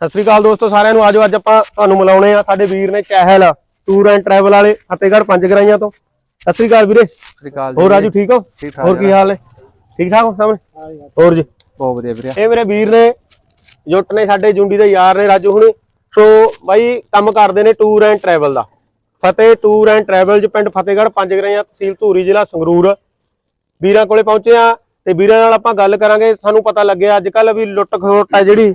ਸਤਿ ਸ੍ਰੀ ਅਕਾਲ ਦੋਸਤੋ ਸਾਰਿਆਂ ਨੂੰ ਆਜੋ ਅੱਜ ਆਪਾਂ ਤੁਹਾਨੂੰ ਮਿਲਾਉਣੇ ਆ ਸਾਡੇ ਵੀਰ ਨੇ ਚਹਿਲ ਟੂਰ ਐਂਡ ਟਰੈਵਲ ਵਾਲੇ ਫਤਿਹਗੜ੍ਹ ਪੰਜ ਗਰਾਈਆਂ ਤੋਂ। ਸਤਿ ਸ੍ਰੀ ਅਕਾਲ ਵੀਰੇ। ਸ੍ਰੀ ਅਕਾਲ ਹੋਰ ਰਾਜੂ ਠੀਕ ਹੋ? ਹੋਰ ਕੀ ਹਾਲ ਹੈ ਠੀਕ ਠਾਕ ਹੋ ਸਾਹਮਣੇ? ਹੋਰ ਜੀ। ਬਹੁਤ ਵਧੀਆ ਵੀਰੇ। ਇਹ ਮੇਰੇ ਵੀਰ ਨੇ ਜੁੱਟ ਨੇ ਸਾਡੇ ਜੁੰਡੀ ਦੇ ਯਾਰ ਨੇ ਰਾਜੂ ਹੁਣੀ। ਸੋ ਬਾਈ ਕੰਮ ਕਰਦੇ ਨੇ tour and travel the. Fateh tour and travel ਚ ਪਿੰਡ ਫਤਿਹਗੜ੍ਹ ਪੰਜ ਗਰਾਈਆਂ ਤਹਿਸੀਲ ਧੂਰੀ ਜ਼ਿਲ੍ਹਾ ਸੰਗਰੂਰ। ਵੀਰਾਂ ਕੋਲੇ ਪਹੁੰਚੇ ਆ ਤੇ ਵੀਰਾਂ ਨਾਲ ਆਪਾਂ ਗੱਲ ਕਰਾਂਗੇ। ਸਾਨੂੰ ਪਤਾ ਲੱਗਿਆ ਅੱਜ ਕੱਲ ਵੀ ਲੁੱਟ ਖੋਟ ਹੈ ਜਿਹੜੀ।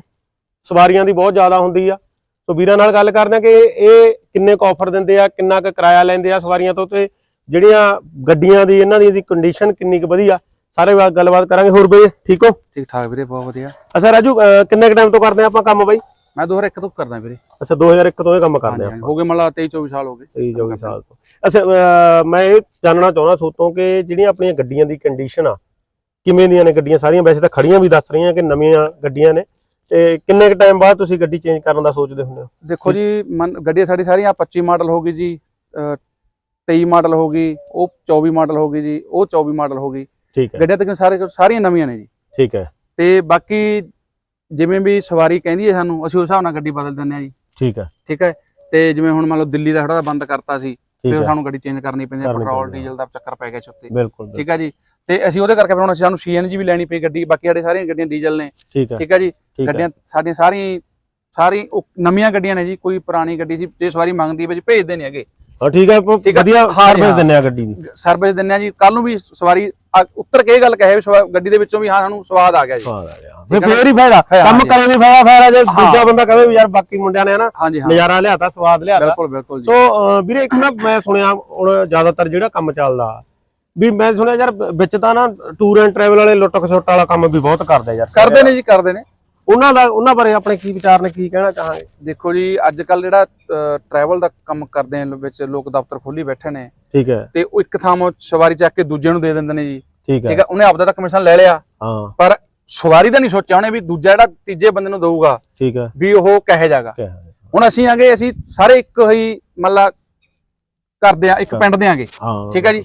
ਸਵਾਰੀਆਂ ਦੀ ਬਹੁਤ ਜ਼ਿਆਦਾ ਹੁੰਦੀ ਆ। ਸੋ ਵੀਰਾਂ ਨਾਲ ਗੱਲ ਕਰਦੇ ਆ ਕਿ ਇਹ ਕਿੰਨੇ ਕੁ ਆਫਰ ਦਿੰਦੇ ਆ ਕਿੰਨਾ ਕੁ ਕਿਰਾਇਆ ਲੈਂਦੇ ਆ ਸਵਾਰੀਆਂ ਤੋਂ ਤੇ ਜਿਹੜੀਆਂ ਗੱਡੀਆਂ ਦੀ ਇਹਨਾਂ ਦੀ ਕੰਡੀਸ਼ਨ ਕਿੰਨੀ ਕੁ ਵਧੀਆ। ਸਾਰੇ ਬਾਤ ਗੱਲਬਾਤ ਕਰਾਂਗੇ। ਹੋਰ ਬਈ ਠੀਕ ਹੋ? ਠੀਕ ਠਾਕ ਵੀਰੇ ਬਹੁਤ ਵਧੀਆ। ਅੱਛਾ ਰਾਜੂ ਕਿੰਨੇ ਕ ਟਾਈਮ ਤੋਂ ਕਰਦੇ ਆ ਆਪਾਂ ਕੰਮ ਬਾਈ? ਮੈਂ ਦੋਹਰਾ ਇੱਕ ਤੋਂ ਕਰਦਾ ਵੀਰੇ। ਅੱਛਾ 2001 ਤੋਂ ਇਹ ਕੰਮ ਕਰਦੇ ਆ ਹੋ ਗਏ ਮਤਲਬ 23 24 ਸਾਲ ਹੋ ਗਏ। 23 24 ਸਾਲ ਤੋਂ। ਅੱਛਾ ਮੈਂ ਇਹ ਜਾਣਨਾ ਚਾਹੁੰਦਾ ਸੋਤੋਂ ਕਿ ਜਿਹੜੀਆਂ ਆਪਣੀਆਂ ਗੱਡੀਆਂ ਦੀ ਕੰਡੀਸ਼ਨ ਆ ਕਿਵੇਂ ਦੀਆਂ ਨੇ ਗੱਡੀਆਂ? ਸਾਰੀਆਂ ਵੈਸੇ ਤਾਂ ਖੜੀਆਂ ਵੀ ਦੱਸ ਰਹੀਆਂ ਕਿ ਨਵੀਆਂ ਗੱਡੀਆਂ ਨੇ। ਤੇ ਕਿੰਨੇ ਕ ਟਾਈਮ ਬਾਅਦ ਤੁਸੀਂ ਗੱਡੀ ਚੇਂਜ ਕਰਨ ਦਾ ਸੋਚਦੇ ਹੁੰਦੇ ਹੋ? ਦੇਖੋ ਜੀ ਗੱਡੀਆਂ ਸਾਡੀ ਸਾਰੀਆਂ 25 ਮਾਡਲ ਹੋ ਗਈ ਜੀ ਅਹ 23 ਮਾਡਲ ਹੋ ਗਈ ਉਹ 24 ਮਾਡਲ ਹੋ ਗਈ ਜੀ ਉਹ 24 ਮਾਡਲ ਹੋ ਗਈ। ਠੀਕ ਹੈ। ਗੱਡੀਆਂ ਤੱਕ ਸਾਰੇ ਸਾਰੀਆਂ ਨਵੀਆਂ ਨੇ ਜੀ। ਠੀਕ ਹੈ। ਤੇ ਬਾਕੀ ਜਿਵੇਂ ਵੀ ਸਵਾਰੀ ਕਹਿੰਦੀ ਹੈ ਸਾਨੂੰ ਅਸੀਂ ਉਸ ਹਿਸਾਬ ਨਾਲ ਗੱਡੀ ਬਦਲ ਦਿੰਦੇ ਆ ਜੀ। ਠੀਕ ਹੈ। ਠੀਕ ਹੈ? ਤੇ ਜਿਵੇਂ ਹੁਣ ਮੰਨ ਲਓ ਦਿੱਲੀ ਦਾ ਖੜਾ ਬੰਦ ਕਰਤਾ ਸੀ ਫਿਰ ਸਾਨੂੰ ਗੱਡੀ ਚੇਂਜ ਕਰਨੀ ਪੈਂਦੀ ਹੈ ਪੈਟਰੋਲ। ਡੀਜ਼ਲ ਦਾ ਚੱਕਰ ਪੈ ਗਿਆ ਛੁੱਤੇ ਬਿਲਕੁਲ। ਠੀਕ ਹੈ ਜੀ? ਤੇ ਅਸੀਂ ਉਹਦੇ ਕਰਕੇ ਫਿਰ ਹੁਣ ਅਸੀਂ ਸਾਨੂੰ ਸੀਐਨਜੀ ਵੀ ਲੈਣੀ ਪਈ ਗੱਡੀ ਬਾਕੀ ਸਾਡੇ ਸਾਰੀਆਂ ਗੱਡੀਆਂ ਡੀਜ਼ਲ ਨੇ। ਠੀਕ ਹੈ। ਜੀ? ਗੱਡੀਆਂ ਸਾਡੀਆਂ ਸਾਰੀਆਂ ਸਾਰੀ ਉਹ ਨਵੀਆਂ ਗੱਡੀਆਂ ਨੇ ਜੀ ਕੋਈ ਪੁਰਾਣੀ ਗੱਡੀ ਸੀ ਜੇ ਸਵਾਰੀ ਮੰਗਦੀ ਹੈ ਜੀ ਭੇਜਦੇ ਨਹੀਂ ਹੈਗੇ। ਹਾਂ ਠੀਕ ਹੈ। ਵਧੀਆ ਸਰਵਿਸ। ਦਿੰਨੇ ਆ ਗੱਡੀ ਦੀ ਸਰਵਿਸ ਦਿੰਦੇ ਆ ਜੀ। ਕੱਲ ਨੂੰ ਵੀ ਸਵਾਰੀ ਉੱਤਰ ਕੇ ਇਹ ਗੱਲ ਕਹੇ ਵੀ ਗੱਡੀ ਦੇ ਵਿੱਚੋਂ ਵੀ ਹਾਂ ਸਾਨੂੰ ਸਵਾਦ ਆ ਗਿਆ ਜੀ। ਸਵਾਦ ਆ ਗਿਆ। ਫਿਰ ਨਾ? ਫੇਰ ਹੀ ਫਾਇਦਾ। ਕੰਮ। ਕਰਨ ਦੀ ਫਾਇਦਾ ਫਾਇਦਾ ਜੇ। ਦੂਜਾ ਬੰਦਾ ਕਹੇ ਵੀ ਯਾਰ ਬਾਕੀ ਮੁੰਡਿਆਂ ਨੇ ਨਾ ਹਾਂਜੀ ਹਾਂ। ਨਜ਼ਾਰਾ ਲਿਆਤਾ ਸਵਾਦ ਲਿਆਤਾ। ਬਿਲਕੁਲ ਬਿਲਕੁਲ ਜੀ। ਸੋ ਵੀਰੇ ਇੱਕ ਨਾ ਮੈਂ ਸੁਣਿਆ ਹੁਣ ਜ਼ਿਆਦਾਤਰ ਜਿਹੜਾ ਕੰਮ ਚੱਲਦਾ ਵੀ ਮੈਂ ਸੁਣਿਆ ਯਾਰ ਵਿੱਚ ਤਾਂ ਨਾ ਟੂਰ ਐਂਡ ਟਰੈਵਲ ਵਾਲੇ ਲੁੱਟ ਖਸੁੱਟ ਵਾਲਾ ਕੰਮ ਵੀ ਬਹੁਤ ਕਰਦੇ ਯਾਰ। ਕਰਦੇ ਨੇ ਜੀ ਕਰਦੇ ਨੇ। ਉਹਨਾਂ ਦਾ ਉਹਨਾਂ ਬਾਰੇ ਆਪਣੇ ਕੀ ਵਿਚਾਰ ਨੇ ਕੀ ਕਹਿਣਾ ਚਾਹਾਂਗੇ? ਦੇਖੋ ਜੀ ਅੱਜ ਕੱਲ ਜਿਹੜਾ ਟਰੈਵਲ ਦਾ ਕੰਮ ਕਰਦੇ ਨੇ ਵਿੱਚ ਲੋਕ ਦਫ਼ਤਰ ਖੋਲੀ ਬੈਠੇ ਨੇ। ਠੀਕ ਹੈ। ਤੇ ਉਹ ਇੱਕ ਥਾਂ ਸਵਾਰੀ ਚੱਕ ਕੇ ਦੂਜੇ ਨੂੰ ਦੇ ਦਿੰਦੇ ਨੇ ਜੀ। ਠੀਕ ਹੈ। ਉਹਨੇ ਆਪਦਾ ਤਾਂ ਕਮਿਸ਼ਨ ਲੈ ਲਿਆ। ਹਾਂ। ਪਰ ਸਵਾਰੀ ਦਾ ਨਹੀਂ ਸੋਚਿਆ ਉਹਨੇ ਵੀ ਦੂਜਾ ਜਿਹੜਾ ਤੀਜੇ ਬੰਦੇ ਨੂੰ ਦਊਗਾ ਠੀਕ ਹੈ। ਵੀ ਉਹ ਕਹੇ ਜਾਗਾ। ਹੁਣ ਅਸੀਂ ਆਂਗੇ ਅਸੀਂ ਸਾਰੇ ਇੱਕ ਹੀ ਮਤਲਬ ਕਰਦੇ ਆ ਇੱਕ ਪਿੰਡ ਦੇ ਆਂਗੇ। ਠੀਕ ਹੈ ਜੀ।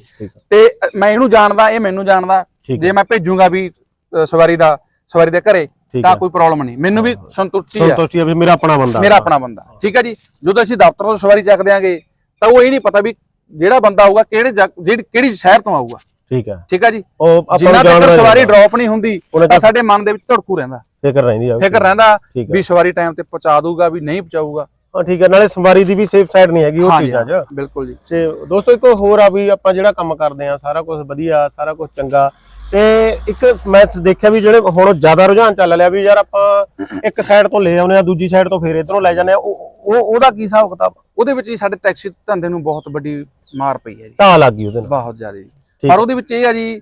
ਤੇ ਮੈਂ ਇਹਨੂੰ ਜਾਣਦਾ ਇਹ ਮੈਨੂੰ ਜਾਣਦਾ ਜੇ ਮੈਂ ਭੇਜੂਗਾ ਵੀ ਸਵਾਰੀ ਦਾ ਸਵਾਰੀ ਦੇ ਘਰੇ ਤਾਂ ਹੈ। ਕੋਈ ਪ੍ਰੋਬਲਮ ਨਹੀਂ। ਮੈਨੂੰ ਵੀ ਸੰਤੁਸ਼ਟੀ ਹੈ। ਸੰਤੋਸ਼ੀ ਆ। ਵੀ ਮੇਰਾ ਆਪਣਾ ਬੰਦਾ। ਮੇਰਾ ਆਪਣਾ ਬੰਦਾ। ਠੀਕ ਹੈ ਜੀ? ਜਦੋਂ ਅਸੀਂ ਦਫ਼ਤਰ ਤੋਂ ਸਵਾਰੀ ਚੱਕ ਦਿਆਂਗੇ ਤਾਂ ਉਹ ਇਹ ਨਹੀਂ ਪਤਾ ਵੀ ਜਿਹੜਾ ਬੰਦਾ ਆਊਗਾ ਕਿਹੜੇ ਜਿਹੜੀ ਕਿਹੜੀ ਸ਼ਹਿਰ ਤੋਂ ਆਊਗਾ। ਠੀਕ ਹੈ। ਠੀਕ ਹੈ ਜੀ? ਉਹ ਜਿੰਨਾ ਤੱਕ ਸਵਾਰੀ ਡ੍ਰੌਪ ਨਹੀਂ ਹੁੰਦੀ ਤਾਂ ਸਾਡੇ ਮਨ ਦੇ ਵਿੱਚ ਧੜਕੂ ਰਹਿੰਦਾ। ਫਿਕਰ ਰਹਿੰਦੀ ਆ। ਫਿਕਰ ਰਹਿੰਦਾ ਹੈ। ਵੀ ਸਵਾਰੀ ਟਾਈਮ ਤੇ ਪਹੁੰਚਾ ਦੂਗਾ ਵੀ ਨਹੀਂ ਪਹੁੰਚਾਊਗਾ। ਹਾਂ ਠੀਕ ਹੈ। ਨਾਲੇ ਸਵਾਰੀ ਦੀ ਵੀ ਸੇਫ ਸਾਈਡ ਨਹੀਂ ਹੈਗੀ ਉਹ ਚੀਜ਼ਾਂ 'ਚ। ਬਿਲਕੁਲ ਜੀ। ਤੇ ਦੋਸਤੋ ਇੱਕ ਹੋਰ ਆ ਵੀ ਆਪਾਂ ਜਿਹੜਾ ਕੰਮ ਕਰਦੇ ਆ ਸਾਰਾ ਕੁਝ ਵਧੀਆ ਸਾਰਾ ਕੁਝ ਚੰਗਾ। ਤੇ ਇੱਕ ਮੈਂ ਦੇਖਿਆ ਵੀ ਜਿਹੜੇ ਹੁਣ ਜ਼ਿਆਦਾ ਰੁਝਾਨ ਚੱਲ ਲਿਆ ਵੀ ਯਾਰ ਆਪਾਂ ਇੱਕ ਸਾਈਡ ਤੋਂ ਲੈ ਆਉਨੇ ਆ ਦੂਜੀ ਸਾਈਡ ਤੋਂ ਫੇਰ ਇਧਰੋਂ ਲੈ ਜਾਂਦੇ ਆ ਉਹ ਉਹ- ਉਹਦਾ ਕੀ ਹਿਸਾਬ ਕਿਤਾਬ? ਉਹਦੇ ਵਿੱਚ ਹੀ ਸਾਡੇ ਟੈਕਸੀ ਧੰਦੇ ਨੂੰ ਬਹੁਤ ਵੱਡੀ ਮਾਰ ਪਈ ਹੈ ਜੀ। ਤਾਂ ਲੱਗ ਗਈ ਉਹਦੇ ਨਾਲ। ਬਹੁਤ ਜ਼ਿਆਦਾ ਜੀ। ਪਰ ਉਹਦੇ ਵਿੱਚ ਇਹ ਆ ਜੀ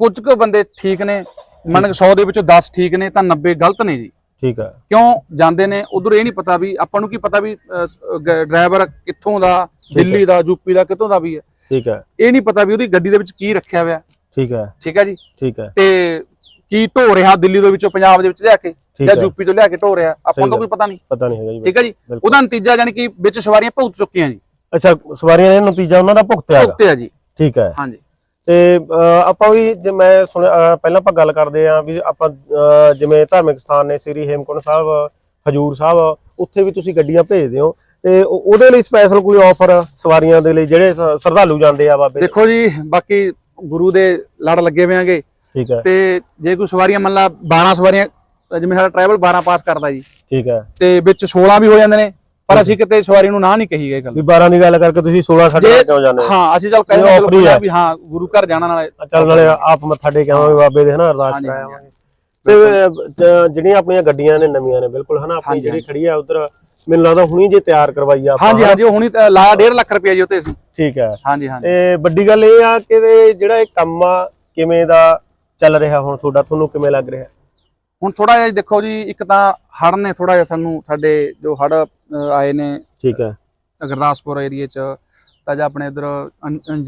ਕੁਝ ਕੁ ਬੰਦੇ ਠੀਕ ਨੇ ਮੰਨ ਕੇ 100 ਦੇ ਵਿੱਚੋਂ 10 ਠੀਕ ਨੇ ਤਾਂ 90 ਗਲਤ ਨੇ ਜੀ। ਠੀਕ ਹੈ ਕਿਉਂ ਜਾਂਦੇ ਨੇ ਉਧਰ ਇਹ ਨਹੀਂ ਪਤਾ ਵੀ ਆਪਾਂ ਨੂੰ ਕੀ ਪਤਾ ਵੀ ਡਰਾਈਵਰ ਕਿੱਥੋਂ ਦਾ ਦਿੱਲੀ ਦਾ ਯੂਪੀ ਦਾ ਕਿੱਥੋਂ ਦਾ ਵੀ ਹੈ। ਠੀਕ ਹੈ ਇਹ ਨਹੀਂ ਪਤਾ ਵੀ ਉਹਦੀ ਗੱਡੀ ਦੇ ਵਿੱਚ ਕੀ ਰੱਖਿਆ ਹੋਇਆ। ਠੀਕ ਹੈ। ਠੀਕ ਹੈ ਜੀ। ਠੀਕ ਹੈ। ਤੇ ਕੀ ਢੋ ਰਿਹਾ ਦਿੱਲੀ ਦੇ ਵਿੱਚੋਂ ਪੰਜਾਬ ਦੇ ਵਿੱਚ ਲਿਆ ਕੇ? ਜਾਂ ਯੂਪੀ ਤੋਂ ਲਿਆ ਕੇ ਢੋ ਰਿਹਾ? ਆਪਾਂ ਨੂੰ ਕੋਈ ਪਤਾ ਨਹੀਂ। ਪਤਾ ਨਹੀਂ ਹੈਗਾ ਜੀ ਠੀਕ ਹੈ ਜੀ। ਉਹਦਾ ਨਤੀਜਾ ਯਾਨੀ ਕਿ ਵਿੱਚ ਸਵਾਰੀਆਂ ਭੁਗਤ ਚੁੱਕੀਆਂ ਜੀ। ਅੱਛਾ ਸਵਾਰੀਆਂ ਦਾ ਨਤੀਜਾ ਉਹਨਾਂ ਦਾ ਭੁਗਤਿਆ ਹੈਗਾ ਭੁਗਤੇ ਆ ਜੀ। ਠੀਕ ਹੈ। ਹਾਂਜੀ। ਤੇ ਆਪਾਂ ਵੀ ਜੇ ਮੈਂ ਸੁਣਿਆ ਪਹਿਲਾਂ ਆਪਾਂ ਗੱਲ ਕਰਦੇ ਆਂ ਵੀ ਆਪਾਂ ਜਿਵੇਂ ਧਾਰਮਿਕ ਸਥਾਨ ਨੇ ਸ੍ਰੀ ਹੇਮਕੁੰਟ ਸਾਹਿਬ ਹਜੂਰ ਸਾਹਿਬ ਉੱਥੇ ਵੀ ਤੁਸੀਂ ਗੱਡੀਆਂ ਭੇਜਦੇ ਹੋ। ਤੇ ਉਹ- ਉਹਦੇ ਲਈ ਸਪੈਸ਼ਲ ਕੋਈ ਆਫਰ ਸਵਾਰੀਆਂ ਦੇ ਲਈ ਜਿਹੜੇ ਸ਼ਰਧਾਲੂ ਜਾਂਦੇ ਆ ਬਾਬੇ? ਦੇਖੋ ਜੀ ਬਾਕੀ ਗੁਰੂ ਦੇ ਲੜ ਲੱਗੇ ਹੋਏਗੇ ਠੀਕ ਹੈ। ਤੇ ਜੇ ਕੋਈ ਸਵਾਰੀਆਂ ਮੰਨ ਲਾ 12 ਸਵਾਰੀਆਂ ਜਿਵੇਂ ਸਾਡਾ ਟਰੈਵਲ 12 ਪਾਸ ਕਰਦਾ ਜੀ। ਠੀਕ ਹੈ। ਤੇ ਵਿੱਚ 16 ਵੀ ਹੋ ਜਾਂਦੇ ਨੇ ਪਰ ਅਸੀਂ ਕਿਤੇ ਸਵਾਰੀ ਨੂੰ ਨਾ ਨਹੀਂ ਕਹੀ ਗਈ ਗੱਲ ਵੀ 12 ਦੀ ਗੱਲ ਕਰਕੇ ਤੁਸੀਂ 16 ਸਾਡੇ ਕਿਉਂ ਜਾਂਦੇ ਹੋ? ਅਸੀਂ ਚੱਲ ਕਹਿੰਦੇ ਹੈ। ਵੀ ਹਾਂ ਗੁਰੂ ਘਰ ਜਾਣਾ ਨਾਲੇ ਚੱਲ ਨਾਲੇ ਆਪ ਮੱਥਾ ਟੇਕ ਆਵਾਂਗੇ ਬਾਬੇ ਦੇ ਹਨਾ ਅਰਦਾਸ ਕਰਾਵਾਂਗੇ। ਤੇ ਜਿਹੜੀਆਂ ਆਪਣੀਆਂ ਗੱਡੀਆਂ ਨੇ ਨਵੀਆਂ ਨੇ ਬਿਲਕੁਲ ਹਨਾ ਆਪਣੀ ਜਿਹੜੀ ਖੜੀ ਆ ਉਧਰ ਮੈਨੂੰ ਲੱਗਦਾ ਹੁਣੀ ਜੇ ਤਿਆਰ ਕਰਵਾਈ ਆ ਆਪਾਂ, ਹਾਂਜੀ ਹਾਂਜੀ ਉਹ ਹੁਣੀ ਲਾਇਆ 1.5 ਲੱਖ ਰੁਪਏ ਜੀ ਉੱਤੇ ਅਸੀਂ। ਠੀਕ ਹੈ। ਹਾਂਜੀ ਹਾਂਜੀ। ਤੇ ਵੱਡੀ ਗੱਲ ਇਹ ਆ ਕਿ ਜਿਹੜਾ ਇਹ ਕੰਮ ਆ ਕਿਵੇਂ ਦਾ ਚੱਲ ਰਿਹਾ ਹੁਣ ਤੁਹਾਡਾ? ਤੁਹਾਨੂੰ ਕਿਵੇਂ ਲੱਗ ਰਿਹਾ? ਹੁਣ ਥੋੜਾ ਜਿਹਾ ਦੇਖੋ ਜੀ ਇੱਕ ਤਾਂ ਹੜ ਨੇ ਥੋੜਾ ਜਿਹਾ ਸਾਨੂੰ ਸਾਡੇ ਜੋ ਹੜ ਆਏ ਨੇ ਠੀਕ ਹੈ। ਗੁਰਦਾਸਪੁਰ ਏਰੀਏ ਚ ਤਾਂ ਜਾਂ ਆਪਣੇ ਇਧਰ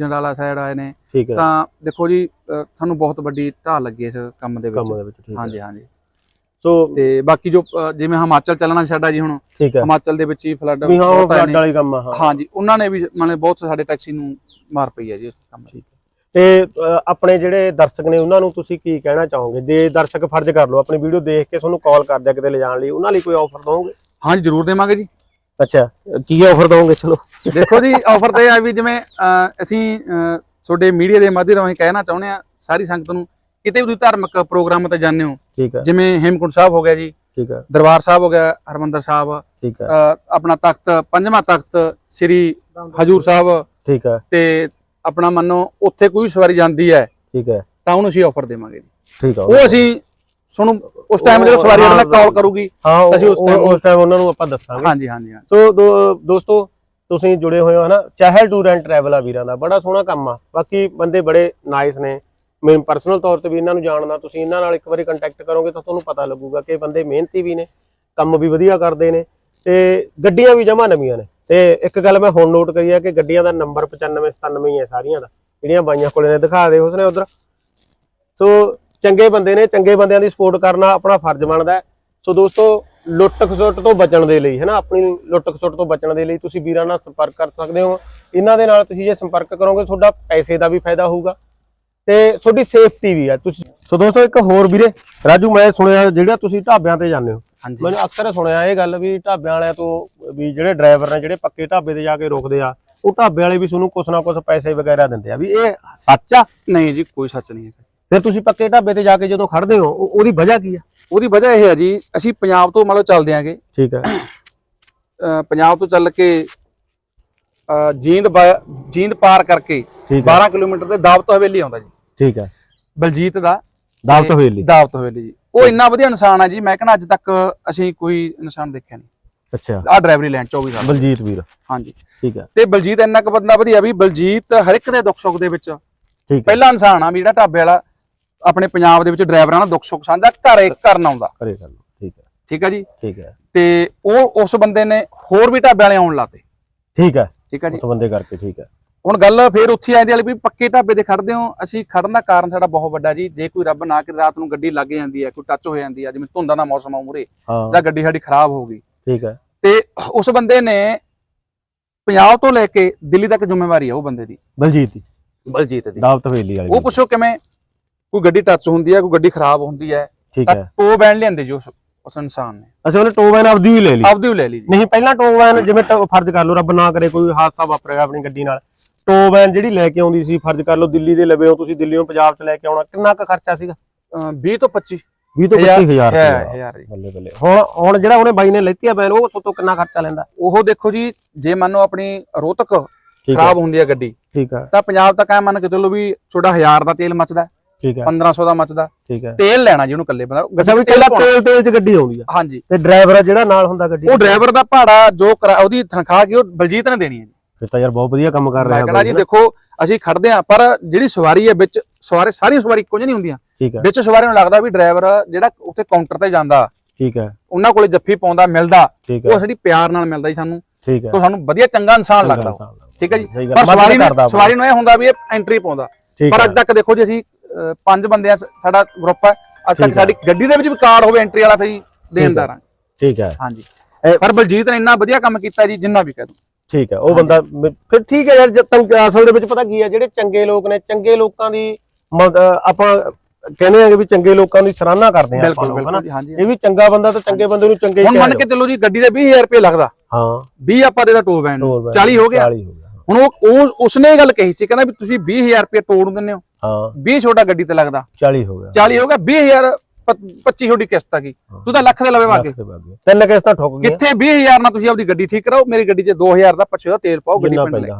ਵਾਲਾ ਸਾਈਡ ਆਏ ਨੇ ਤਾਂ ਦੇਖੋ ਜੀ ਸਾਨੂੰ ਬਹੁਤ ਵੱਡੀ ਢਾਲ ਲੱਗੀ ਇਸ ਕੰਮ ਦੇ ਵਿੱਚ। ਹਾਂਜੀ ਹਾਂਜੀ। ਤੇ ਬਾਕੀ ਜੋ ਅ, ਜਿਵੇਂ ਹਿਮਾਚਲ ਚੱਲਣਾ ਸਾਡਾ ਜੀ ਹੁਣ ਠੀਕ ਹੈ। ਹਿਮਾਚਲ ਦੇ ਵਿੱਚ ਹੀ ਫਲੱਡ ਵੀ ਹਾਂ ਉਹ ਬਹੁਤ ਆਏ ਫਲੱਡ ਨੇ। ਵਾਲੀ ਕੰਮ ਆ ਹਾਂ। ਹਾਂਜੀ ਉਹਨਾਂ ਨੇ ਵੀ ਮਨੇ ਬਹੁਤ ਸਾਡੇ ਟੈਕਸੀ ਨੂੰ ਮਾਰ ਪਈ ਹੈ ਜੀ ਉਸ ਕੰਮ 'ਚ। ਠੀਕ ਤੇ ਅ, ਆਪਣੇ ਜਿਹੜੇ ਦਰਸ਼ਕ ਨੇ ਉਹਨਾਂ ਨੂੰ ਤੁਸੀਂ ਕੀ ਕਹਿਣਾ ਚਾਹੋਗੇ? ਜੇ ਦਰਸ਼ਕ ਫਰਜ਼ ਕਰ ਲਓ ਆਪਣੀ ਵੀਡੀਓ ਦੇਖ ਕੇ ਤੁਹਾਨੂੰ ਕਾਲ ਕਰਦੇ ਆ ਕਿਤੇ ਲਿਜਾਣ ਲਈ ਉਹਨਾਂ ਲਈ ਕੋਈ ਆਫਰ ਦਵੋਗੇ? ਹਾਂਜੀ ਜ਼ਰੂਰ ਦੇਵਾਂਗੇ ਜੀ। ਅੱਛਾ ਕੀ ਆਫਰ ਦਵੋਗੇ ਚਲੋ? ਦੇਖੋ ਜੀ ਆਫਰ ਤੇ ਆ ਵੀ ਜਿਵੇਂ ਅਸੀਂ ਤੁਹਾਡੇ ਮੀਡੀਆ ਦੇ ਮਾਧਿਅਮ ਰਾਹੀਂ ਕਹਿਣਾ ਚਾਹੁੰਦੇ ਆ ਸਾਰੀ ਸੰਗਤ ਨੂੰ ਕਿਤੇ ਵੀ ਤੁਸੀਂ ਧਾਰਮਿਕ ਪ੍ਰੋਗਰਾਮ ਤੇ ਜਾਂਦੇ ਹੋ ਠੀਕ ਹੈ। ਜਿਵੇਂ ਹੇਮਕੁੰਟ ਸਾਹਿਬ ਹੋ ਗਿਆ ਜੀ ਠੀਕ ਹੈ। ਦਰਬਾਰ ਸਾਹਿਬ ਹੋ ਗਿਆ ਹਰਮੰਦਰ ਸਾਹਿਬ ਠੀਕ ਹੈ। ਆਪਣਾ ਤਖਤ ਪੰਜਵਾਂ ਤਖਤ ਸ੍ਰੀ ਹਜੂਰ ਸਾਹਿਬ ਠੀਕ ਹੈ। ਤੇ ਆਪਣਾ ਮੰਨੋ ਉੱਥੇ ਕੋਈ ਸਵਾਰੀ ਜਾਂਦੀ ਹੈ ਠੀਕ ਹੈ। ਤਾਂ ਉਹਨੂੰ ਅਸੀਂ ਆਫਰ ਦੇਵਾਂਗੇ ਜੀ। ਠੀਕ ਹੈ ਉਹ ਅਸੀਂ ਤੁਹਾਨੂੰ ਉਸ ਟਾਈਮ ਜਦੋਂ ਸਵਾਰੀ ਵਾਲਾ ਕਾਲ ਕਰੂਗੀ ਅਸੀਂ ਉਸ ਉਹ- ਉਸ ਟਾਈਮ ਉਹਨਾਂ ਨੂੰ ਆਪਾਂ ਦੱਸਾਂਗੇ। ਹਾਂਜੀ ਹਾਂਜੀ ਸੋ ਦੋਸਤੋ ਤੁਸੀਂ ਜੁੜੇ ਹੋਏ ਹੋ ਹਨਾ ਚਾਹਲ ਟੂਰ ਐਂਡ ਟਰੈਵਲ ਆ ਵੀਰਾਂ ਦਾ ਬੜਾ ਸੋਹਣਾ ਕੰਮ ਆ। ਬਾਕੀ ਬੰਦੇ ਬੜੇ ਨਾਈਸ ਨੇ ਮੈਂ ਪਰਸਨਲ ਤੌਰ ਤੇ ਵੀ ਇਹਨਾਂ ਨੂੰ ਜਾਣਦਾ ਤੁਸੀਂ ਇਹਨਾਂ ਨਾਲ ਇੱਕ ਵਾਰੀ ਕੰਟੈਕਟ ਕਰੋਗੇ ਤਾਂ ਤੁਹਾਨੂੰ ਪਤਾ ਲੱਗੂਗਾ ਕਿ ਬੰਦੇ ਮਿਹਨਤੀ ਵੀ ਨੇ, ਕੰਮ ਵੀ ਵਧੀਆ ਕਰਦੇ ਨੇ ਤੇ ਗੱਡੀਆਂ ਵੀ ਜਮਾ ਨਵੀਆਂ ਨੇ। ਤੇ ਇੱਕ ਗੱਲ ਮੈਂ ਹੁਣ ਨੋਟ ਕਰੀ ਆ ਕਿ ਗੱਡੀਆਂ ਦਾ ਨੰਬਰ 95 97 ਹੀ ਹੈ ਸਾਰੀਆਂ ਦਾ। ਜਿਹੜੀਆਂ ਬਾਈਆਂ ਕੋਲੇ ਨੇ, ਦਿਖਾ ਦੇ ਉਸਨੇ ਉਧਰ। ਸੋ ਚੰਗੇ ਬੰਦੇ ਨੇ, ਚੰਗੇ ਬੰਦਿਆਂ ਦੀ ਸਪੋਰਟ ਕਰਨਾ ਆਪਣਾ ਫਰਜ਼ ਬਣਦਾ ਸੋ ਦੋਸਤੋ ਲੁੱਟ ਖਸੁੱਟ ਤੋਂ ਬਚਣ ਦੇ ਲਈ, ਹੈਨਾ, ਆਪਣੀ ਲੁੱਟ ਖਸੁੱਟ ਤੋਂ ਬਚਣ ਦੇ ਲਈ ਤੁਸੀਂ ਵੀਰਾਂ ਨਾਲ ਸੰਪਰਕ ਕਰ ਸਕਦੇ ਹੋ। ਇਹਨਾਂ ਦੇ ਨਾਲ ਤੁਸੀਂ ਜੇ ਸੰਪਰਕ ਕਰੋਗੇ, ਤੁਹਾਡਾ ਪੈਸੇ ਦਾ ਵੀ ਫਾਇਦਾ ਹੋਊਗਾ। ਤੇ ਤੁਹਾਡੀ ਸੇਫਟੀ ਵੀ ਆ ਤੁਸੀਂ ਸੋ ਦੋਸਤੋ ਇੱਕ ਹੋਰ ਵੀਰੇ ਰਾਜੂ ਮੈਂ ਸੁਣਿਆ ਜਿਹੜਾ ਤੁਸੀਂ ਢਾਬਿਆਂ ਤੇ ਜਾਂਦੇ ਹੋ। ਮੈਨੂੰ ਅਕਸਰ ਸੁਣਿਆ ਇਹ ਗੱਲ ਵੀ ਢਾਬਿਆਂ ਵਾਲਿਆਂ ਤੋਂ ਵੀ ਜਿਹੜੇ ਡਰਾਈਵਰ ਨੇ ਜਿਹੜੇ ਪੱਕੇ ਢਾਬੇ ਤੇ ਜਾ ਕੇ ਰੁਕਦੇ ਆ ਉਹ ਢਾਬੇ ਵਾਲੇ ਵੀ ਤੁਹਾਨੂੰ ਕੁਛ ਨਾ ਕੁਛ ਪੈਸੇ ਵਗੈਰਾ ਦਿੰਦੇ ਆ। ਵੀ ਇਹ ਸੱਚ ਆ? ਨਹੀਂ ਜੀ ਕੋਈ ਸੱਚ ਨਹੀਂ ਹੈ ਫਿਰ ਤੁਸੀਂ ਪੱਕੇ ਢਾਬੇ ਤੇ ਜਾ ਕੇ ਜਦੋਂ ਖੜਦੇ ਹੋ ਉਹ- ਉਹਦੀ ਵਜ੍ਹਾ ਕੀ ਆ? ਉਹਦੀ ਵਜ੍ਹਾ ਇਹ ਹੈ ਜੀ ਅਸੀਂ ਪੰਜਾਬ ਤੋਂ ਮੰਨ ਲਓ ਚੱਲਦੇ ਆਂਗੇ। ਠੀਕ ਹੈ ਪੰਜਾਬ ਤੋਂ ਚੱਲ ਕੇ ਜੀਂਦ ਜੀਂਦ ਪਾਰ ਕਰਕੇ ਠੀਕ ਹੈ 12 ਕਿਲੋਮੀਟਰ ਤੇ ਦਾਵਤ ਹਵੇਲੀ ਆਉਂਦਾ ਜੀ। ਠੀਕ ਹੈ। ਬਲਜੀਤ ਦਾ। ਦਾਵਤ ਹਵੇਲੀ। ਦਾਵਤ ਹਵੇਲੀ ਜੀ। ਉਹ ਇੰਨਾ ਵਧੀਆ ਇਨਸਾਨ ਹੈ ਜੀ ਮੈਂ ਕਹਿੰਦਾ ਅੱਜ ਤੱਕ ਅਸੀਂ ਕੋਈ ਇਨਸਾਨ ਦੇਖਿਆ ਨਹੀਂ। ਅੱਛਾ। ਆਹ ਡਰਾਈਵਰੀ ਲੈਣ 24 ਸਾਲ। ਬਲਜੀਤ ਵੀਰ। ਹਾਂਜੀ। ਠੀਕ ਹੈ। ਤੇ ਬਲਜੀਤ ਇੰਨਾ ਕੁ ਬੰਦਾ ਵਧੀਆ ਵੀ ਬਲਜੀਤ ਹਰ ਇੱਕ ਦੇ ਦੁੱਖ ਸੁੱਖ ਦੇ ਵਿੱਚ ਠੀਕ ਹੈ। ਪਹਿਲਾ ਇਨਸਾਨ ਆ ਵੀ ਜਿਹੜਾ ਢਾਬੇ ਵਾਲਾ ਆਪਣੇ ਪੰਜਾਬ ਦੇ ਵਿੱਚ ਡਰਾਈਵਰਾਂ ਨਾਲ ਦੁੱਖ ਸੁੱਖ ਸਾਂਝਾ ਘਰੇ ਕਰਨ ਆਉਂਦਾ। ਕਰੇ ਗੱਲ ਠੀਕ ਹੈ। ਠੀਕ ਹੈ ਜੀ? ਠੀਕ ਹੈ। ਤੇ ਉਹ ਉਸ ਬੰਦੇ ਨੇ ਹੋਰ ਵੀ ਢਾਬੇ ਵਾਲੇ ਆਉਣ ਲਾਤੇ ਠੀਕ ਹੈ। ਠੀਕ ਹੈ ਜੀ? ਉਸ ਬੰਦੇ ਕਰਕੇ ਠੀਕ ਹੈ। ਹੁਣ ਗੱਲ ਫੇਰ ਉੱਥੇ ਆਉਂਦੀ ਵਾਲੀ ਵੀ ਪੱਕੇ ਢਾਬੇ ਤੇ ਖੜਦੇ ਹੋ ਅਸੀਂ ਖੜਨ ਦਾ ਕਾਰਨ ਸਾਡਾ ਬਹੁਤ ਵੱਡਾ ਜੀ ਜੇ ਕੋਈ ਰੱਬ ਨਾ ਕਰੇ ਰਾਤ ਨੂੰ ਗੱਡੀ ਲੱਗ ਜਾਂਦੀ ਹੈ ਕੋਈ ਟੱਚ ਹੋ ਜਾਂਦੀ ਹੈ ਜਿਵੇਂ ਧੁੰਦਾਂ ਦਾ ਮੌਸਮ ਆ ਮੂਰੇ ਜਾਂ ਗੱਡੀ ਸਾਡੀ ਖਰਾਬ ਹੋ ਗਈ। ਠੀਕ ਹੈ। ਤੇ ਉਸ ਬੰਦੇ ਨੇ ਪੰਜਾਬ ਤੋਂ ਲੈ ਕੇ ਦਿੱਲੀ ਤੱਕ ਜ਼ਿੰਮੇਵਾਰੀ ਹੈ ਉਹ ਬੰਦੇ ਦੀ। ਬਲਜੀਤ ਦੀ। ਬਲਜੀਤ ਦੀ। ਦਾਵਤ ਹਵੇਲੀ ਵਾਲੀ ਉਹ ਪੁੱਛੋ ਕਿਵੇਂ ਕੋਈ ਗੱਡੀ ਟੱਚ ਹੁੰਦੀ ਹੈ ਕੋਈ ਗੱਡੀ ਖਰਾਬ ਹੁੰਦੀ ਹੈ ਠੀਕ ਹੈ। ਟੋ ਬੈਂਡ ਲਿਆਂਦੇ ਜੀ ਉਸ ਉਸ ਇਨਸਾਨ ਨੇ। ਅਸੀਂ ਉਹਨੇ ਟੋ ਵੈਨ ਆਪਦੀ ਵੀ ਲੈ ਲਈ। ਆਪਦੀ ਓ ਲੈ ਲਈ ਨਹੀਂ ਪਹਿਲਾਂ ਟੋ ਵੈਨ ਜਿਵੇਂ ਫਰਜ਼ ਕਰ ਲਓ ਰੱਬ ਨਾ ਕਰੇ ਕੋਈ ਹਾਦਸਾ ਵਾਪਰੇਗਾ ਆਪਣੀ ਗੱਡੀ ਨਾਲ। ਟੋ ਵੈਨ ਜਿਹੜੀ ਲੈ ਕੇ ਆਉਂਦੀ ਸੀ ਫਰਜ਼ ਕਰ ਲਓ ਦਿੱਲੀ ਦੇ ਲਵੇ ਹੋ ਤੁਸੀਂ ਦਿੱਲੀੋਂ ਪੰਜਾਬ ਚ ਲੈ ਕੇ ਆਉਣਾ ਕਿੰਨਾ ਕੁ ਖਰਚਾ ਸੀਗਾ? ਅਹ 20 ਤੋਂ 25 20 ਤੋਂ 25000 ਹੈ ਰੁਪਏ ਹਜ਼ਾਰ ਬੱਲੇ ਬੱਲੇ। ਹੁਣ ਹੁਣ ਜਿਹੜਾ ਉਹਨੇ ਬਾਈ ਨੇ ਲੈਤੀ ਆ ਵੈਨ ਉਹ ਤੋਂ ਕਿੰਨਾ ਖਰਚਾ ਲੈਂਦਾ? ਉਹ ਦੇਖੋ ਜੀ ਜੇ ਮੰਨੋ ਆਪਣੀ ਹੈ। ਖਰਾਬ ਹੁੰਦੀ ਹੈ ਗੱਡੀ ਠੀਕ ਹੈ। ਤਾਂ ਪੰਜਾਬ ਤੱਕ ਐ ਮੰਨ ਕੇ ਚੱਲੋ ਵੀ ਤੁਹਾਡਾ 1000 ਦਾ ਤੇਲ ਮੱਚਦਾ ਠੀਕ ਹੈ। 1500 ਦਾ ਮੱਚਦਾ ਠੀਕ ਹੈ। ਤੇਲ ਲੈਣਾ ਜੀ ਉਹਨੂੰ ਇਕੱਲੇ ਬੰਦਾ। ਅੱਛਾ ਵੀ ਕੱਲਾ। ਤੇਲ ਤੇਲ ਚ ਗੱਡੀ ਆਉਂਦੀ ਆ। ਹਾਂਜੀ। ਤੇ ਡਰਾਈਵਰ ਜਿਹੜਾ ਨਾਲ ਹੁੰਦਾ ਗੱਡੀ ਉਹ ਡਰਾਈਵਰ ਦਾ ਭਾੜਾ ਜੋ ਉਹਦੀ ਤਨਖਾਹ ਕੀ ਉਹ ਬਲਜੀਤ ਨੇ ਦੇਣੀ ਹੈ ਫਿਰ ਤਾਂ ਯਾਰ ਬਹੁਤ ਵਧੀਆ ਕੰਮ ਕਰ ਰਿਹਾ ਕਹਿੰਦਾ ਜੀ ਦੇਖੋ ਅਸੀਂ ਖੜਦੇ ਆ ਪਰ ਜਿਹੜੀ ਸਵਾਰੀ ਹੈ ਵਿੱਚ ਸਵਾਰੀ ਸਾਰੀ ਸਵਾਰੀ ਜਿਹੀ ਨਹੀਂ ਹੁੰਦੀਆਂ। ਠੀਕ ਹੈ। ਵਿੱਚ ਸਵਾਰੀ ਨੂੰ ਲੱਗਦਾ ਵੀ ਡਰਾਈਵਰ ਜਿਹੜਾ ਉੱਥੇ ਕਾਊਂਟਰ ਤੇ ਜਾਂਦਾ ਠੀਕ ਹੈ। ਉਹਨਾਂ ਕੋਲੇ ਜੱਫੀ ਪਾਉਂਦਾ ਮਿਲਦਾ ਉਹ ਸਾਡੀ ਪਿਆਰ ਨਾਲ ਮਿਲਦਾ ਜੀ ਸਾਨੂੰ। ਠੀਕ ਹੈ। ਉਹ ਸਾਨੂੰ ਵਧੀਆ ਚੰਗਾ ਇਨਸਾਨ ਲੱਗਦਾ। ਠੀਕ ਹੈ ਜੀ। ਪਰ ਸਵਾਰੀ ਨੂੰ ਸਵਾਰੀ ਨੂੰ ਇਹ ਹੁੰਦਾ ਵੀ ਇਹ ਐਂਟਰੀ ਪਾਉਂਦਾ। ਪਰ ਅੱਜ ਤੱਕ ਦੇਖੋ ਜੀ ਅਸੀਂ ਪੰਜ ਬੰਦੇ ਆ ਸਾਡਾ ਗਰੁੱਪ ਹੈ। ਅੱਜ ਤੱਕ। ਸਾਡੀ ਗੱਡੀ ਦੇ ਵਿੱਚ ਵੀ ਕਾਰਡ ਹੋਵੇ ਐਂਟਰੀ ਵਾਲਾ ਤੇ ਜੀ ਦੇਣਦਾਰ ਠੀਕ ਹੈ। ਹਾਂਜੀ। ਪਰ ਬਲਜੀਤ ਨੇ ਇੰਨਾ ਵਧੀਆ ਕੰਮ ਕੀਤਾ ਜੀ ਜਿੰਨਾ ਵੀ ਕਹਿ ਦੋ। ਠੀਕ ਹੈ ਉਹ ਬੰਦਾ ਫਿਰ ਠੀਕ ਹੈ ਯਾਰ ਜਦ ਅਸਲ ਦੇ ਵਿੱਚ ਪਤਾ ਕੀ ਹੈ ਜਿਹੜੇ ਚੰਗੇ ਲੋਕ ਨੇ ਚੰਗੇ ਲੋਕਾਂ ਦੀ ਆਪਾਂ ਕਹਿੰਦੇ ਆ ਕਿ ਵੀ ਚੰਗੇ ਲੋਕਾਂ ਦੀ ਸਰਾਹਨਾ ਕਰਦੇ ਆ ਆਪਾਂ ਬਿਲਕੁਲ? ਬਿਲਕੁਲ ਇਹ ਵੀ ਚੰਗਾ ਬੰਦਾ ਤਾਂ ਚੰਗੇ ਬੰਦੇ ਨੂੰ ਚੰਗੇ ਹੁਣ ਮੰਨ ਕੇ ਚੱਲੋ ਜੀ ਗੱਡੀ ਦੇ 20000 ਰੁਪਏ ਲੱਗਦਾ। ਹਾਂ। 20 ਆਪਾਂ ਦੇਦਾ ਟੋਲ ਬੈਨ ਟੋਲ ਵੈਨ 40 ਹੋ ਗਿਆ। 40 ਹੋ ਗਿਆ। ਹੁਣ ਉਹ ਉਹ ਉਸਨੇ ਇਹ ਗੱਲ ਕਹੀ ਸੀ ਕਹਿੰਦਾ ਵੀ ਤੁਸੀਂ 20000 ਰੁਪਏ ਟੋਲ ਨੂੰ ਦਿੰਦੇ ਹੋ। ਹਾਂ। 20 ਛੋਟਾ ਗੱਡੀ ਤੇ ਲੱਗਦਾ। 40 ਹੋ ਗਿਆ। 40 ਹੋ ਗਿਆ 20000 25 ਛੋਟੀ ਕਿਸ਼ਤ ਆ ਗਈ। ਤੂੰ ਤਾਂ ਲੱਖ ਦੇ ਲਵੇ ਵਾਗੇ। ਤਿੰਨ ਕਿਸ਼ਤਾਂ ਠੁੱਕ ਗਈਆਂ। ਕਿੱਥੇ 20000 ਨਾਲ ਤੁਸੀਂ ਆਪਦੀ ਗੱਡੀ ਠੀਕ ਕਰਾਓ ਮੇਰੀ ਗੱਡੀ 'ਚ 2000 ਦਾ ਪੱਛੇ ਦਾ ਤੇਲ ਪਾਓ ਗੱਡੀ ਪਿੰਡ ਲੈ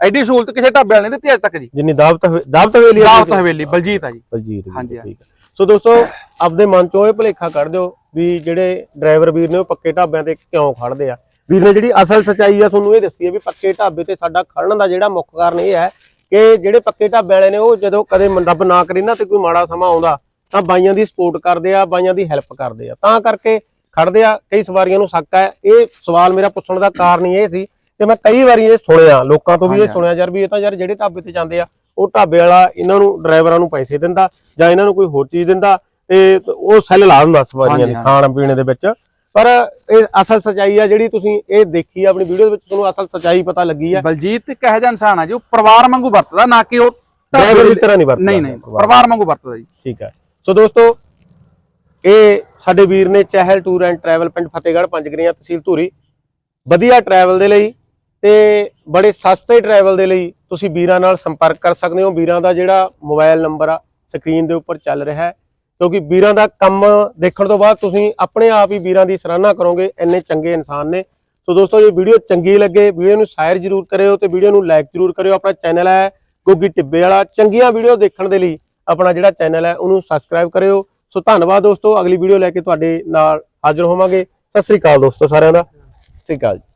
ਐਡੀ ਸਹੂਲਤ ਕਿਸੇ ਢਾਬੇ ਵਾਲੇ ਨੇ ਦਿੱਤੀ ਅੱਜ ਤੱਕ ਜੀ। ਜਿੰਨੀ ਦਾਵਤ ਦਾਵਤ ਹਵੇਲੀ ਦਾਵਤ ਹਵੇਲੀ ਬਲਜੀਤ ਆ ਜੀ। ਬਲਜੀਤ ਹਾਂਜੀ, ਠੀਕ ਸੋ ਦੋਸਤੋ ਆਪਦੇ ਮਨ ਚੋਂ ਇਹ ਭੁਲੇਖਾ ਕੱਢ ਦਿਓ ਵੀ ਜਿਹੜੇ ਡਰਾਈਵਰ ਵੀਰ ਨੇ ਉਹ ਪੱਕੇ ਢਾਬਿਆਂ ਤੇ ਕਿਉਂ ਖੜਦੇ ਆ। ਵੀਰ ਨੇ ਜਿਹੜੀ ਅਸਲ ਸਚਾਈ ਆ ਤੁਹਾਨੂੰ ਇਹ ਦੱਸੀ ਹੈ ਵੀ ਪੱਕੇ ਢਾਬੇ ਤੇ ਸਾਡਾ ਖੜਨ ਦਾ ਜਿਹੜਾ ਮੁੱਖ ਕਾਰਨ ਇਹ ਹੈ ਕਿ ਜਿਹੜੇ ਪੱਕੇ ਢਾਬੇ ਵਾਲੇ ਨੇ ਉਹ ਜਦੋਂ ਕਦੇ ਮ- ਰੱਬ ਨਾ ਕਰੇ ਨਾ ਤੇ ਕੋਈ ਮਾੜਾ ਸਮਾਂ ਆਉਂਦਾ ਤਾਂ ਬਾਈਆਂ ਦੀ ਸਪੋਰਟ ਕਰਦੇ ਆ ਬਾਈਆਂ ਦੀ ਹੈਲਪ ਕਰਦੇ ਆ। ਤਾਂ ਕਰਕੇ ਖੜਦੇ ਆ ਕਈ ਸਵਾਰੀਆਂ ਨੂੰ ਸ਼ੱਕ ਹੈ ਇਹ ਸਵਾਲ ਮੇਰਾ ਪੁੱਛਣ ਦਾ ਕਾਰਨ ਇਹ ਸੀ ਕਿ ਮੈਂ ਕਈ ਵਾਰੀ ਇਹ ਸੁਣਿਆ ਲੋਕਾਂ ਤੋਂ ਵੀ ਇਹ। ਸੁਣਿਆ ਯਾਰ ਵੀ ਇਹ ਤਾਂ ਯਾਰ ਜਿਹੜੇ ਢਾਬੇ ਤੇ ਜਾਂਦੇ ਆ ਉਹ ਢਾਬੇ ਵਾਲਾ ਇਹਨਾਂ ਨੂੰ ਡਰਾਈਵਰਾਂ ਨੂੰ ਪੈਸੇ ਦਿੰਦਾ ਜਾਂ ਇਹਨਾਂ ਨੂੰ ਕੋਈ ਹੋਰ ਚੀਜ਼ ਦਿੰਦਾ ਤੇ ਉਹ ਸੈੱਲ ਲਾ ਦਿੰਦਾ ਸਵਾਰੀਆਂ ਦੀ ਖਾਣ ਪੀਣੇ ਦੇ ਵਿੱਚ। ਪਰ ਇਹ ਅਸਲ ਸਚਾਈ ਆ ਜਿਹੜੀ ਤੁਸੀਂ ਇਹ ਦੇਖੀ ਆ ਆਪਣੀ ਵੀਡੀਓ ਦੇ ਵਿੱਚ ਤੁਹਾਨੂੰ ਅਸਲ ਸਚਾਈ ਪਤਾ ਲੱਗੀ ਆ। ਬਲਜੀਤ ਇੱਕ ਇਹੋ ਜਿਹਾ ਇਨਸਾਨ ਆ ਜੀ? ਉਹ ਪਰਿਵਾਰ ਵਾਂਗੂ ਵਰਤਦਾ ਨਾ ਕਿ ਉਹ ਡਰਾਈਵਰ ਦੀ ਤਰ੍ਹਾਂ ਨਹੀਂ ਵਰਤਦਾ। ਨਹੀਂ ਨਹੀਂ ਪਰਿਵਾਰ ਵਾਂਗੂ ਵਰਤਦਾ ਜੀ। ਠੀਕ ਹੈ ਸੋ ਦੋਸਤੋ, ਇਹ ਸਾਡੇ ਵੀਰ ਨੇ ਚਹਿਲ ਟੂਰ ਐਂਡ ਟਰੈਵਲ ਪਿੰਡ ਫਤਿਹਗੜ੍ਹ ਪੰਜਗਰੀਆਂ ਤਹਿਸੀਲ ਧੂਰੀ। ਵਧੀਆ ਟਰੈਵਲ ਦੇ ਲਈ ਤੇ ਬੜੇ ਸਸਤੇ ਟਰੈਵਲ ਦੇ ਲਈ ਤੁਸੀਂ ਵੀਰਾਂ ਨਾਲ ਸੰਪਰਕ ਕਰ ਸਕਦੇ ਹੋ। ਵੀਰਾਂ ਦਾ ਜਿਹੜਾ ਮੋਬਾਈਲ ਨੰਬਰ ਆ ਸਕਰੀਨ ਦੇ ਉੱਪਰ ਚੱਲ ਰਿਹਾ ਹੈ। ਕਿਉਂਕਿ ਵੀਰਾਂ ਦਾ ਕੰਮ ਦੇਖਣ ਤੋਂ ਬਾਅਦ ਤੁਸੀਂ ਆਪਣੇ ਆਪ ਹੀ ਵੀਰਾਂ ਦੀ ਸਰਾਹਨਾ ਕਰੋਗੇ। ਇੰਨੇ ਚੰਗੇ ਇਨਸਾਨ ਨੇ। ਸੋ ਦੋਸਤੋ, ਜੇ ਵੀਡੀਓ ਚੰਗੀ ਲੱਗੇ, ਵੀਡੀਓ ਨੂੰ ਸ਼ੇਅਰ ਜ਼ਰੂਰ ਕਰਿਓ ਤੇ ਵੀਡੀਓ ਨੂੰ ਲਾਈਕ ਜ਼ਰੂਰ ਕਰਿਓ। ਆਪਣਾ ਚੈਨਲ ਹੈ, ਗੋਗੀ ਟਿੱਬੇ ਵਾਲਾ। ਚੰਗੀਆਂ ਵੀਡੀਓ ਦੇਖਣ ਦੇ ਲਈ ਆਪਣਾ ਜਿਹੜਾ ਚੈਨਲ ਹੈ ਉਹਨੂੰ ਸਬਸਕ੍ਰਾਈਬ ਕਰਿਓ। ਸੋ ਧੰਨਵਾਦ ਦੋਸਤੋ, ਅਗਲੀ ਵੀਡੀਓ ਲੈ ਕੇ ਤੁਹਾਡੇ ਨਾਲ ਹਾਜ਼ਰ ਹੋਵਾਂਗੇ। ਸਤਿ ਸ੍ਰੀ ਅਕਾਲ ਦੋਸਤੋ ਸਾਰਿਆਂ ਦਾ। ਸਤਿ ਸ੍ਰੀ ਅਕਾਲ ਜੀ।